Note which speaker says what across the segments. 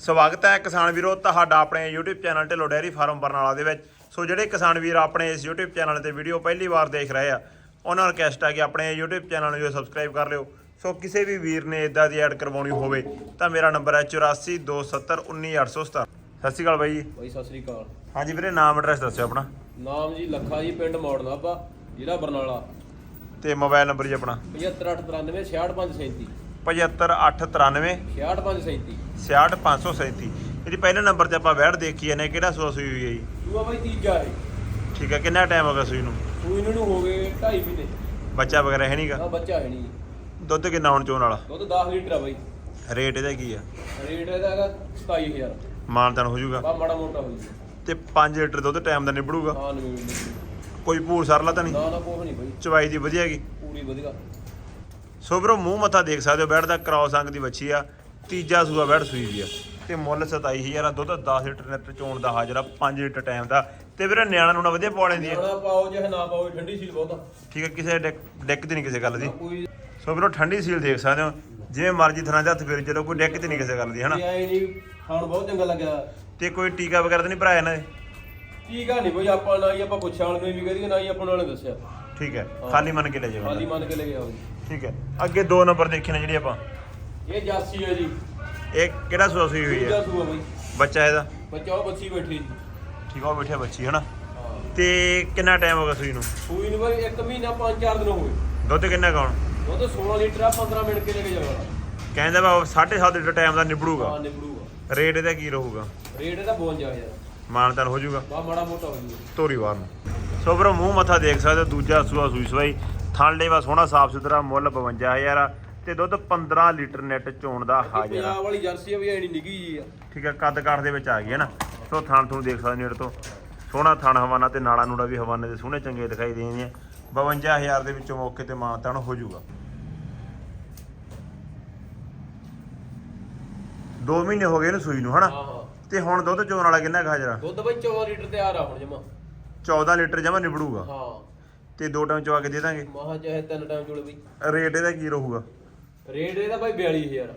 Speaker 1: ਸਵਾਗਤ ਹੈ ਕਿਸਾਨ ਵੀਰੋ ਤੁਹਾਡਾ ਆਪਣੇ YouTube channel Dhillon dairy farm Barnala ਦੇ ਵਿੱਚ। ਸੋ ਜਿਹੜੇ ਕਿਸਾਨ ਵੀਰ ਆਪਣੇ ਇਸ YouTube ਚੈਨਲ ਤੇ ਵੀਡੀਓ ਪਹਿਲੀ ਵਾਰ ਦੇਖ ਰਹੇ ਆ ਉਹਨਾਂ ਨੂੰ ਰਿਕਵੈਸਟ ਹੈ ਕਿ ਆਪਣੇ YouTube ਚੈਨਲ ਨੂੰ ਜੋ ਸਬਸਕ੍ਰਾਈਬ ਕਰ ਲਿਓ। ਸੋ ਕਿਸੇ ਵੀ ਵੀਰ ਨੇ ਇਦਾਂ ਦੀ ਐਡ ਕਰਵਾਉਣੀ ਹੋਵੇ ਤਾਂ ਮੇਰਾ ਨੰਬਰ ਹੈ 8427191817 ਸਤਿ ਸ਼੍ਰੀ ਅਕਾਲ ਬਾਈ ਜੀ।
Speaker 2: ਬਾਈ ਸਤਿ ਸ੍ਰੀ ਅਕਾਲ।
Speaker 1: ਹਾਂਜੀ ਵੀਰੇ ਨਾਮ ਐਡਰੈਸ ਦੱਸਿਓ ਆਪਣਾ।
Speaker 2: ਨਾਮ ਜੀ ਲੱਖਾ ਜੀ ਪਿੰਡ ਮੌੜ ਨਾਭਾ ਜ਼ਿਲ੍ਹਾ ਬਰਨਾਲਾ।
Speaker 1: ਤੇ ਮੋਬਾਈਲ ਨੰਬਰ ਜੀ ਆਪਣਾ।
Speaker 2: 75893 66537
Speaker 1: 75893
Speaker 2: 66537
Speaker 1: 66537 ਇਹਦੀ ਪਹਿਲੇ ਨੰਬਰ ਤੇ ਆਪਾਂ ਵੈੜ ਦੇਖੀ ਨੇ ਕਿਹੜਾ ਸੂਆ ਸੂਈ ਹੋਈ ਹੈ ਜੀ?
Speaker 2: ਦੂਆ ਬਾਈ ਤੀਜਾ ਹੈ
Speaker 1: ਠੀਕ ਹੈ ਕਿੰਨਾ ਟਾਈਮ ਹੋ ਗਿਆ ਸੂਈ ਨੂੰ?
Speaker 2: ਉਹ ਇਹਨਾਂ ਨੂੰ ਹੋ ਗਏ 2.5 ਮਹੀਨੇ।
Speaker 1: ਬੱਚਾ ਵਗੈਰਾ ਹੈ ਨਹੀਂਗਾ?
Speaker 2: ਆ ਬੱਚਾ ਹੈ ਨਹੀਂ।
Speaker 1: ਦੁੱਧ ਕਿੰਨਾ ਹੁਣ ਚੋਣ ਵਾਲਾ?
Speaker 2: ਦੁੱਧ 10 ਲੀਟਰ ਆ ਬਾਈ।
Speaker 1: ਰੇਟ ਇਹਦਾ ਕੀ ਆ?
Speaker 2: ਰੇਟ ਇਹਦਾ ਹੈਗਾ 27000
Speaker 1: ਮਾਨਤਨ ਹੋ ਜਾਊਗਾ।
Speaker 2: ਬਾ ਮਾੜਾ ਮੋਟਾ ਹੋ ਜੀ
Speaker 1: ਤੇ 5 ਲੀਟਰ ਦੁੱਧ ਟਾਈਮ ਦਾ ਨਿਬੜੂਗਾ?
Speaker 2: ਹਾਂ ਨਵੀਂ।
Speaker 1: ਕੋਈ ਭੂਰ ਸਰਲਾ ਤਾਂ ਨਹੀਂ?
Speaker 2: ਨਾ ਨਾ ਕੁਛ ਨਹੀਂ ਬਾਈ।
Speaker 1: ਚਵਾਈ ਦੀ ਵਧੀਆ ਹੈਗੀ?
Speaker 2: ਪੂਰੀ ਵਧੀਆ।
Speaker 1: ਸੋ ਵੀਰੋ ਮੂੰਹ ਮੱਥਾ ਦੇਖ ਸਕਦੇ ਹੋ ਬੈੜ ਦਾ ਕ੍ਰਾਸ ਅੰਗ ਦੀ ਬੱਚੀ ਆ ਤੀਜਾ ਸੂਆ ਬੈੜ ਸੂਈ ਵੀ ਆ। ਤੇ ਮੁੱਲ 27000 ਆ ਦੁੱਧ 10 ਲੀਟਰ ਨੈਟ ਚੋਣ ਦਾ ਹਾਜ਼ਰ ਆ 5 ਲੀਟਰ ਟਾਈਮ ਦਾ। ਤੇ ਵੀਰੇ ਨਿਆਣਾ ਨੂੰ ਵਧੀਆ ਪਾ ਲੈਂਦੀ ਆ।
Speaker 2: ਨਿਆਣਾ ਪਾਓ ਚਾਹੇ ਨਾ ਪਾਓ ਠੰਡੀ ਸੀਲ ਬਹੁਤਾ।
Speaker 1: ਠੀਕ ਹੈ ਕਿਸੇ ਡੈਕ ਤੇ ਨਹੀਂ ਕਿਸੇ ਗੱਲ ਦੀ।
Speaker 2: ਨਾ
Speaker 1: ਸੋ ਵੀਰੋ ਠੰਡੀ ਸੀਲ ਦੇਖ ਸਕਦੇ ਹੋ। ਜਿਵੇਂ ਮਰਜ਼ੀ ਥਣਾ ਦੇ ਹੱਥ ਫੇਰ ਚਲੋ ਕੋਈ ਡੈਕ ਤੇ ਨਹੀਂ ਕਿਸੇ ਗੱਲ ਦੀ ਹਨਾ?
Speaker 2: ਐ ਨਹੀਂ ਖਾਣ ਬਹੁਤ ਚੰਗਾ ਲੱਗਿਆ।
Speaker 1: ਤੇ ਕੋਈ ਟੀਕਾ ਵਗੈਰਾ ਤਾਂ ਨਹੀਂ ਭਰਾਇਆ ਇਹਨਾਂ ਦੇ?
Speaker 2: ਆ ਨਹੀਂ ਬਈ ਆਪਾਂ ਨਾ ਹੀ ਆਪਾਂ ਪੁੱਛਿਆ ਵਾਲੇ ਨੂੰ ਵੀ ਕਹਦੀ ਨਾ ਹੀ ਆਪਾਂ ਨਾਲੇ ਦੱਸਿਆ।
Speaker 1: ਠੀਕ ਹੈ ਖਾਲੀ ਮੰਨ ਕੇ ਲੈ ਜਾਓ।
Speaker 2: ਖਾਲੀ ਮੰਨ ਕੇ ਲੈ ਗਿਆ
Speaker 1: ਠੀਕ ਹੈ। ਅੱਗੇ ਦੋ ਨੰਬਰ ਦੇਖੇ ਨੇ ਜਿਹੜੀ ਆਪਾਂ।
Speaker 2: ਇਹ ਜਾਸੀ ਹੈ ਜੀ।
Speaker 1: ਇਹ ਕਿਹੜਾ ਸੂਆ ਸੂਈ ਹੋਈ
Speaker 2: ਦੂਜਾ
Speaker 1: ਹੈ
Speaker 2: ਸੂਆ ਬਈ।
Speaker 1: ਬੱਚਾ ਇਹਦਾ?
Speaker 2: ਬੱਚਾ ਉਹ ਬੱਚੀ ਬੈਠੀ ਜੀ।
Speaker 1: ਠੀਕ ਆ ਉਹ ਬੈਠਿਆ ਬੱਚੀ ਹਨਾ? ਤੇ ਕਿੰਨਾ ਟਾਈਮ ਹੋ ਗਿਆ ਸੂਈ ਨੂੰ?
Speaker 2: ਸੂਈ ਨੂੰ ਬਈ ਇੱਕ ਮਹੀਨਾ ਪੰਜ ਚਾਰ ਦਿਨ ਹੋ ਗਏ।
Speaker 1: ਦੁੱਧ ਕਿੰਨਾ ਕੌਣ
Speaker 2: ਉਹ ਤਾਂ 16 ਲੀਟਰ ਆ 15 ਮਿੰਟ ਕੇ ਲੈ ਕੇ ਜਾਵਾਂਗਾ
Speaker 1: ਕਹਿੰਦਾ ਵਾ 7.5 ਲੀਟਰ ਟਾਈਮ ਦਾ ਨਿਬੜੂਗਾ।
Speaker 2: ਹਾਂ ਨਿਬੜੂਗਾ।
Speaker 1: ਰੇਟ ਇਹਦਾ ਕੀ ਰਹੂਗਾ?
Speaker 2: ਰੇਟ ਇਹਦਾ 52000
Speaker 1: ਮਾਨਤਨ ਹੋ ਜਾਊਗਾ।
Speaker 2: ਬਾ ਮਾੜਾ ਮੋਟਾ ਹੋ ਜੂਗਾ
Speaker 1: ਤੋਰੀ ਵਾਰ ਨੂੰ। ਸੋ ਵੀਰੋ ਮੂੰਹ ਮੱਥਾ ਦੇਖ ਸਕਦੇ ਹੋ ਦੂਜਾ ਸੂਆ ਸੂਈ ਸਵਾਈ। ਥਣ ਲੇਵਾ ਸੋਹਣਾ ਸਾਫ਼ ਸੁਥਰਾ ਮੁੱਲ 52000 ਆ ਤੇ ਦੁੱਧ 15 ਲੀਟਰ ਨੈਟ ਚੋਣ ਦਾ ਹਾਜ਼ਰ ਆ
Speaker 2: ਪੰਜਾਬ ਵਾਲੀ ਜਰਸੀ ਆ ਵੀ ਐਣੀ ਨਿੱਗੀ ਜੀ ਆ।
Speaker 1: ਠੀਕ ਹੈ ਕੱਦ ਕਾਠ ਦੇ ਵਿੱਚ ਆ ਗਈ ਹੈ ਨਾ ਸੋ ਥਣ ਤੁਹਾਨੂੰ ਦੇਖ ਸਕਦੇ ਨੇੜ ਤੋਂ। ਸੋਹਣਾ ਥਣ ਹਵਾਨਾ ਤੇ ਨਾਲਾ ਨੂੜਾ ਵੀ ਹਵਾਨੇ ਦੇ ਸੋਹਣੇ ਚੰਗੇ ਦਿਖਾਈ ਦੇ ਨੇ 52000 ਦੇ ਵਿੱਚੋਂ ਮੌਕੇ ਤੇ ਮਾਨਤਨ ਹੋ ਜਾਊਗਾ। 2 ਮਹੀਨੇ ਹੋ ਗਏ ਇਹਨੂੰ ਸੂਈ ਨੂੰ ਹਨਾ? ਤੇ ਹੁਣ ਦੁੱਧ ਚੋਣ ਵਾਲਾ ਕਿੰਨਾ ਕੁ ਹਾਜ਼ਰ ਆ?
Speaker 2: ਦੁੱਧ ਬਈ 14 ਲੀਟਰ ਤਿਆਰ ਆ ਹੁਣ ਜਮਾ।
Speaker 1: 14 ਲੀਟਰ ਜਮਾ ਨਿਬੜੂਗਾ।
Speaker 2: ਹਾਂ।
Speaker 1: ਤੇ ਦੋ ਟਾਈਮ ਚਵਾ ਕੇ ਦੇ ਦਾਂਗੇ।
Speaker 2: ਮਹਾ ਚਾਹੇ ਤਿੰਨ ਟਾਈਮ ਜੁੜੇ ਬਈ।
Speaker 1: ਰੇਟ ਇਹਦਾ ਕੀ ਰਹੂਗਾ?
Speaker 2: ਰੇਟ ਇਹਦਾ ਬਾਈ 42000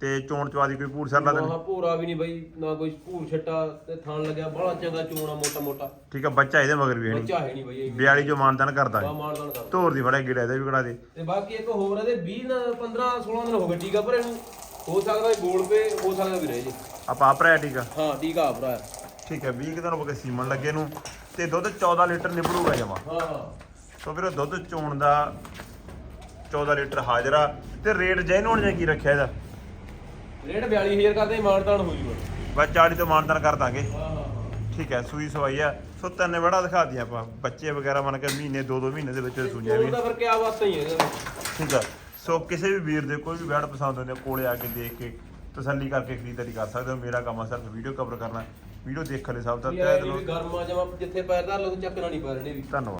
Speaker 1: ਤੇ ਚੋਣ ਚਵਾ ਦੀ ਕੋਈ ਭੂਰ ਸਰਲਾ ਤਾਂ
Speaker 2: ਮਹਾ
Speaker 1: ਨਹੀਂ
Speaker 2: ਭੂਰਾ ਵੀ ਨਹੀਂ ਬਈ ਨਾ ਕੋਈ ਭੂਰ ਛੱਟਾ ਤੇ ਥਣ ਲੱਗਿਆ ਬੜਾ ਚੰਗਾ ਚੋਣਾ ਮੋਟਾ ਮੋਟਾ।
Speaker 1: ਠੀਕ ਆ ਬੱਚਾ ਇਹਦੇ ਮਗਰ ਵੀ ਹੈ ਨਹੀਂ।
Speaker 2: ਬੱਚਾ ਹੈ ਨਹੀਂ ਬਈ ਇਹ
Speaker 1: 42 ਜੋ ਮਾਨਤਨ ਕਰਦਾ
Speaker 2: ਬਾ
Speaker 1: ਹੈ
Speaker 2: ਮਾਰਦਾਨ ਕਰ
Speaker 1: ਧੋਰ ਦੀ ਫੜਾ ਗਿੜਾ ਇਹਦਾ ਵੀ ਕਢਾ ਦੇ।
Speaker 2: ਤੇ ਬਾਕੀ ਇੱਕ ਹੋਰ ਇਹਦੇ 20 ਨਾ 15 16 ਦਿਨ ਹੋ ਗਏ ਟੀਕਾ ਪਰ ਇਹਨੂੰ ਹੋ ਸਕਦਾ ਇਹ ਗੋਲ ਪੇ ਹੋ ਸਕਦਾ ਵੀ ਰਹੇ ਜੀ।
Speaker 1: ਆਪਾਂ ਆਪਰਾ ਟੀਕਾ
Speaker 2: ਹਾਂ ਟੀਕਾ ਆ ਭਰਾ।
Speaker 1: ਠੀਕ ਹੈ 20 ਦਿਨ ਹੋ ਗਏ ਸੀਮਨ ਲੱਗੇ ਨੂੰ। ਤੇ ਦੁੱਧ 14 ਲੀਟਰ ਨਿਬੜੂਗਾ ਜਮਾ।
Speaker 2: ਹਾਂ ਹਾਂ।
Speaker 1: ਸੋ ਉਹ ਦੁੱਧ ਚੋਣ ਦਾ 14 ਲੀਟਰ ਹਾਜ਼ਰਾ ਤੇ ਰੇਟ ਜੈਨੂਨ ਜਾਂ ਕੀ ਰੱਖਿਆ ਇਹਦਾ?
Speaker 2: ਰੇਟ 42000 ਕਰਦੇ ਮਾਨਦਾਨ ਹੋ ਜੂਗਾ।
Speaker 1: ਬਸ 40 ਤੋਂ ਮਾਨਤਨ ਕਰ ਦਾਂਗੇ। ਠੀਕ ਹੈ ਸੂਈ ਸਵਾਈ ਆ। ਸੋ ਤਿੰਨ ਵੜਾ ਦਿਖਾ ਦਿਆਂ ਆਪਾਂ। ਬੱਚੇ ਵਗੈਰਾ ਮੰਨ ਕੇ ਮਹੀਨੇ ਦੋ ਦੋ ਮਹੀਨੇ ਦੇ ਵਿੱਚ ਸੂਈਆਂ ਵੀ।
Speaker 2: ਉਹਦਾ ਫਿਰ ਕੀ ਆਵਾਜ਼ ਹੀ ਹੈ।
Speaker 1: ਠੀਕ ਆ। ਸੋ ਕਿਸੇ ਵੀ ਵੀਰ ਦੇ ਕੋਈ ਵੀ ਵੈੜ ਪਸੰਦ ਹੁੰਦੇ ਕੋਲੇ ਆ ਕੇ ਦੇਖ ਕੇ ਤਸੱਲੀ ਕਰਕੇ ਖਰੀਦਦਾਰੀ ਕਰ ਸਕਦੇ ਹੋ। ਮੇਰਾ ਕੰਮ ਆ ਸਿਰਫ ਵੀਡੀਓ ਕਵਰ ਕਰਨਾ। ਵੀਡੀਓ ਦੇਖਣ ਲਈ ਸਭ ਤੋਂ
Speaker 2: ਵੀ
Speaker 1: ਤਹਿ ਦਿਲੋਂ
Speaker 2: ਗਰਮਾ ਜਮਾ ਜਿੱਥੇ ਪੈਰ ਧਰ ਲੋ ਚੱਕਣਾ ਨਹੀਂ ਪੈਣੇ ਵੀ।
Speaker 1: ਧੰਨਵਾਦ।